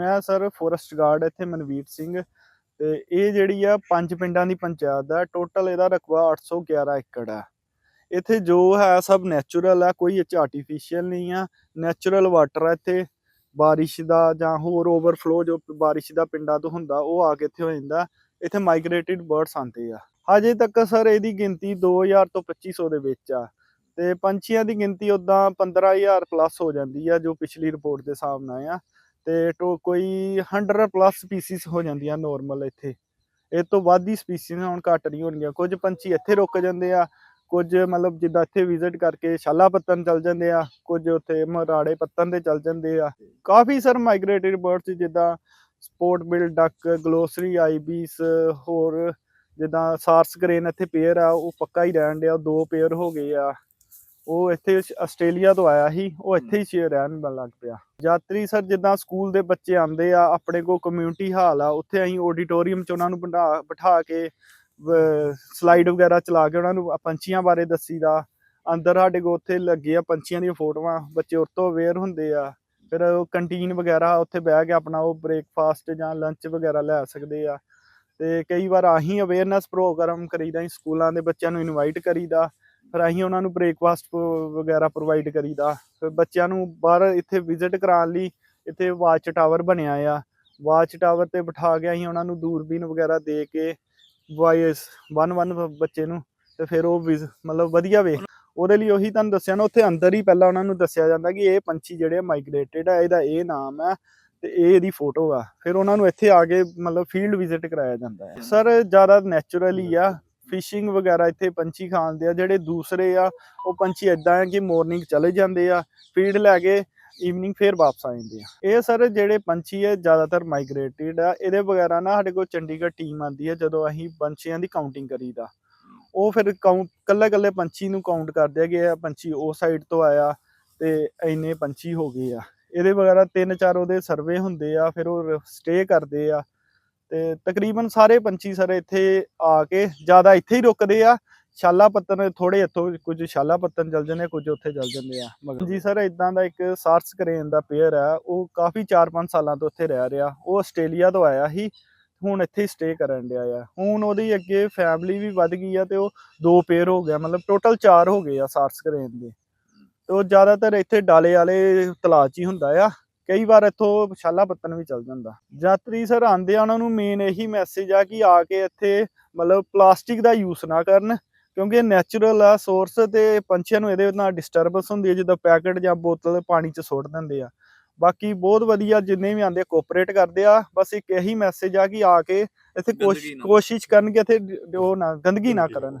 ਮੈਂ sir forest guard ਇੱਥੇ ਮਨਵੀਰ ਸਿੰਘ ਤੇ ਇਹ ਜਿਹੜੀ ਆ ਪੰਜ ਪਿੰਡਾਂ ਦੀ ਪੰਚਾਇਤ ਦਾ ਟੋਟਲ ਇਹਦਾ ਰਕਬਾ 811 ਏਕੜ ਆ। ਇੱਥੇ ਜੋ ਹੈ ਸਭ ਨੈਚੁਰਲ ਆ, ਕੋਈ ਇਹ ਚ ਆਰਟੀਫੀਸ਼ੀਅਲ ਨਹੀਂ ਆ ਨੈਚੁਰਲ ਵਾਟਰ ਆ ਇੱਥੇ। ਬਾਰਿਸ਼ ਦਾ ਜਾਂ ਹੋਰ ਓਵਰਫਲੋ ਜੋ ਬਾਰਿਸ਼ ਦਾ ਪਿੰਡਾਂ ਤੋਂ ਹੁੰਦਾ, ਉਹ ਆ ਕੇ ਇੱਥੇ ਹੋ ਜਾਂਦਾ। ਇੱਥੇ ਮਾਈਗ੍ਰੇਟਿਡ ਬਰਡਸ ਆਉਂਦੇ ਆ। ਹਜੇ ਤੱਕ ਸਰ ਇਹਦੀ ਗਿਣਤੀ 2000 ਤੋਂ 2500 ਦੇ ਵਿੱਚ ਆ। ਤੇ ਪੰਛੀਆਂ ਦੀ ਗਿਣਤੀ ਉਦਾਂ 15000 ਪਲੱਸ ਹੋ ਜਾਂਦੀ ਆ, ਜੋ ਪਿਛਲੀ ਰਿਪੋਰਟ ਦੇ ਹਿਸਾਬ ਨਾਲ ਆ। ਤੇ ਟੋ ਕੋਈ 100 ਪਲੱਸ ਸਪੀਸੀਜ਼ ਹੋ ਜਾਂਦੀਆਂ ਨਾਰਮਲ ਇੱਥੇ। ਇਹ ਤੋਂ ਵੱਧ ਹੀ ਸਪੀਸੀਜ਼ ਹੁਣ ਘੱਟ ਨਹੀਂ ਹੋਣਗੀਆਂ। ਕੁਝ ਪੰਛੀ ਇੱਥੇ ਰੁਕ ਜਾਂਦੇ ਆ, ਕੁਝ ਮਤਲਬ ਜਿੱਦਾਂ ਇੱਥੇ ਵਿਜ਼ਿਟ ਕਰਕੇ ਸ਼ਾਲਾ ਪੱਤਨ ਚੱਲ ਜਾਂਦੇ ਆ, ਕੁਝ ਉੱਥੇ ਮਰਾੜੇ ਪੱਤਨ ਤੇ ਚੱਲ ਜਾਂਦੇ ਆ। ਕਾਫੀ ਸਰ ਮਾਈਗ੍ਰੇਟਿਡ ਬਰਡਸ ਜਿੱਦਾਂ spot bill duck glossy ibis ਹੋਰ ਜਿੱਦਾਂ ਸਾਰਸ ਗ੍ਰੇਨ ਇੱਥੇ ਪੇਅਰ ਆ, ਉਹ ਪੱਕਾ ਹੀ ਰਹਿਣ ਡਿਆ ਦੋ ਪੇਅਰ ਹੋ ਗਏ ਆ। ਉਹ ਇੱਥੇ ਆਸਟ੍ਰੇਲੀਆ ਤੋਂ ਆਇਆ ਸੀ ਉਹ ਇੱਥੇ ਹੀ। ਸ਼ੇਅਰ ਰਹਿਣ ਲੱਗ ਪਿਆ। ਯਾਤਰੀ ਸਰ ਜਿੱਦਾਂ ਸਕੂਲ ਦੇ ਬੱਚੇ ਆਉਂਦੇ ਆ ਆਪਣੇ ਕੋਲ ਕਮਿਊਨਿਟੀ ਹਾਲ ਆ ਉੱਥੇ ਅਸੀਂ ਆਡੀਟੋਰੀਅਮ 'ਚ ਉਹਨਾਂ ਨੂੰ ਬਿਠਾ ਬਿਠਾ ਕੇ ਸਲਾਈਡ ਵਗੈਰਾ ਚਲਾ ਕੇ ਉਹਨਾਂ ਨੂੰ ਪੰਛੀਆਂ ਬਾਰੇ ਦੱਸੀਦਾ। ਅੰਦਰ ਸਾਡੇ ਕੋਲ ਉੱਥੇ ਲੱਗੇ ਆ ਪੰਛੀਆਂ ਦੀਆਂ ਫੋਟੋਆਂ ਬੱਚੇ ਉਹ ਤੋਂ ਅਵੇਅਰ ਹੁੰਦੇ ਆ। ਫਿਰ ਉਹ ਕੰਟੀਨ ਵਗੈਰਾ ਉੱਥੇ ਬਹਿ ਕੇ ਆਪਣਾ ਉਹ ਬ੍ਰੇਕਫਾਸਟ ਜਾਂ ਲੰਚ ਵਗੈਰਾ ਲੈ ਸਕਦੇ ਆ। ਤੇ ਕਈ ਵਾਰ ਆਹੀਂ ਅਵੇਅਰਨੈਸ ਪ੍ਰੋਗਰਾਮ ਕਰੀਦਾ ਸਕੂਲਾਂ ਦੇ ਬੱਚਿਆਂ ਨੂੰ ਇਨਵਾਈਟ ਕਰੀਦਾ। ਫਿਰ ਅਸੀਂ ਉਹਨਾਂ ਨੂੰ ਬ੍ਰੇਕਫਾਸਟ ਵਗੈਰਾ ਪ੍ਰੋਵਾਈਡ ਕਰੀਦਾ। ਫਿਰ ਬੱਚਿਆਂ ਨੂੰ ਬਾਹਰ ਇੱਥੇ ਵਿਜ਼ਿਟ ਕਰਾਉਣ ਲਈ ਇੱਥੇ ਵਾਚ ਟਾਵਰ ਬਣਿਆ ਆ। ਵਾਚ ਟਾਵਰ ਤੇ ਬਿਠਾ ਕੇ ਅਸੀਂ ਉਹਨਾਂ ਨੂੰ ਦੂਰਬੀਨ ਵਗੈਰਾ ਦੇ ਕੇ ਵਾਇਸ ਵਨ ਵਨ ਬੱਚੇ ਨੂੰ ਤੇ ਫਿਰ ਉਹ ਮਤਲਬ ਵਧੀਆ ਵੇਖ। ਉਹਦੇ ਲਈ ਉਹੀ ਤੁਹਾਨੂੰ ਦੱਸਿਆ ਨਾ ਉੱਥੇ ਅੰਦਰ ਹੀ ਪਹਿਲਾਂ ਉਹਨਾਂ ਨੂੰ ਦੱਸਿਆ ਜਾਂਦਾ ਕਿ ਇਹ ਪੰਛੀ ਜਿਹੜੇ ਮਾਈਗ੍ਰੇਟਡ ਆ ਇਹਦਾ ਇਹ ਨਾਮ ਹੈ ਤੇ ਇਹ ਇਹਦੀ ਫੋਟੋ ਆ। ਫਿਰ ਉਹਨਾਂ ਨੂੰ ਇੱਥੇ ਆ ਕੇ ਮਤਲਬ ਫੀਲਡ ਵਿਜ਼ਿਟ ਕਰਾਇਆ ਜਾਂਦਾ ਹੈ ਸਰ ਜ਼ਿਆਦਾ ਨੈਚੁਰਲ ਆ। ਫਿਸ਼ਿੰਗ ਵਗੈਰਾ ਇੱਥੇ ਪੰਛੀ ਖਾਂਦੇ ਆ, ਜਿਹੜੇ ਦੂਸਰੇ ਆ, ਉਹ ਪੰਛੀ ਇਦਾਂ ਆ ਕਿ ਮਾਰਨਿੰਗ ਚਲੇ ਜਾਂਦੇ ਆ ਫੀਡ ਲੈ ਕੇ ਈਵਨਿੰਗ ਫੇਰ ਵਾਪਸ ਆ ਜਾਂਦੇ ਆ। ਇਹ ਸਰ ਜਿਹੜੇ ਪੰਛੀ ਹੈ ਜ਼ਿਆਦਾਤਰ ਮਾਈਗ੍ਰੇਟਿਡ ਆ, ਇਹਦੇ ਵਗੈਰਾ ਨਾ ਸਾਡੇ ਕੋਲ ਚੰਡੀਗੜ੍ਹ ਟੀਮ ਆਂਦੀ ਹੈ ਜਦੋਂ ਅਸੀਂ ਪੰਛੀਆਂ ਦੀ ਕਾਊਂਟਿੰਗ ਕਰੀਦਾ। ਉਹ ਫਿਰ ਕਾਊਂਟ ਕੱਲੇ ਕੱਲੇ ਪੰਛੀ ਨੂੰ ਕਾਊਂਟ ਕਰਦੇ ਆ ਕਿ ਇਹ ਪੰਛੀ ਉਹ ਸਾਈਡ ਤੋਂ ਆਇਆ ਤੇ ਇੰਨੇ ਪੰਛੀ ਹੋ ਗਏ ਆ। ਇਹਦੇ ਵਗੈਰਾ ਤਿੰਨ ਚਾਰ ਉਹਦੇ ਸਰਵੇ ਹੁੰਦੇ ਆ, ਫਿਰ ਉਹ ਸਟੇ ਕਰਦੇ ਆ। ਤੇ ਤਕਰੀਬਨ ਸਾਰੇ ਪੰਛੀ ਸਰ ਇੱਥੇ ਆ ਕੇ ਜ਼ਿਆਦਾ ਇੱਥੇ ਹੀ ਰੁਕਦੇ ਆ। ਸ਼ਾਲਾ ਪੱਤਨ ਥੋੜੇ ਇੱਥੋਂ ਕੁਝ ਸ਼ਾਲਾ ਪੱਤਨ ਚੱਲ ਜਾਂਦੇ ਆ, ਕੁਝ ਉੱਥੇ ਚੱਲ ਜਾਂਦੇ ਆ। ਮਗਰ ਜੀ ਸਰ ਇਦਾਂ ਦਾ ਇੱਕ ਸਾਰਸ ਕਰੇਨ ਦਾ ਪੇਅਰ ਆ, ਉਹ ਕਾਫੀ 4-5 ਸਾਲਾਂ ਤੋਂ ਉੱਥੇ ਰਹਿ ਰਿਹਾ। ਉਹ ਆਸਟ੍ਰੇਲੀਆ ਤੋਂ ਆਇਆ ਸੀ, ਹੁਣ ਇੱਥੇ ਸਟੇ ਕਰਨ ਡਿਆ ਆ। ਹੁਣ ਉਹਦੀ ਅੱਗੇ ਫੈਮਿਲੀ ਵੀ ਵੱਧ ਗਈ ਆ ਤੇ ਉਹ ਦੋ ਪੇਅਰ ਹੋ ਗਿਆ, ਮਤਲਬ ਟੋਟਲ 4 ਹੋ ਗਏ ਆ ਸਾਰਸ ਕਰੇਨ ਦੇ। ਤੇ ਉਹ ਜ਼ਿਆਦਾਤਰ ਇੱਥੇ ਡਾਲੇ ਵਾਲੇ ਤਲਾਅ 'ਚ ਹੀ ਹੁੰਦਾ ਆ। ਕਈ ਵਾਰ ਇੱਥੋਂ ਸ਼ਾਲਾ ਪੱਤਨ ਵੀ ਚੱਲ ਜਾਂਦਾ। ਯਾਤਰੀ ਸਰ ਆਂਦੇ ਆ ਉਹਨਾਂ ਨੂੰ ਮੇਨ ਇਹੀ ਮੈਸੇਜ ਆ ਕਿ ਆ ਕੇ ਇੱਥੇ ਮਤਲਬ ਪਲਾਸਟਿਕ ਦਾ ਯੂਜ਼ ਨਾ ਕਰਨ ਕਿਉਂਕਿ ਇਹ ਨੈਚੁਰਲ ਆ ਸੋਰਸ ਤੇ ਪੰਛੀਆਂ ਨੂੰ ਇਹਦੇ ਨਾਲ ਡਿਸਟਰਬੈਂਸ ਹੁੰਦੀ ਹੈ ਜਦੋਂ ਪੈਕਟ ਜਾਂ ਬੋਤਲ ਪਾਣੀ 'ਚ ਸੁੱਟ ਦਿੰਦੇ ਆ। ਬਾਕੀ ਬਹੁਤ ਵਧੀਆ ਜਿੰਨੇ ਵੀ ਆਂਦੇ ਕੋਆਪਰੇਟ ਕਰਦੇ ਆ ਬਸ ਇੱਕ ਇਹੀ ਮੈਸੇਜ ਆ ਕਿ ਆ ਕੇ ਇੱਥੇ। ਕੋਸ਼ਿਸ਼ ਕਰਨ ਕਿ ਇੱਥੇ ਉਹ ਨਾ ਗੰਦਗੀ ਨਾ ਕਰਨ।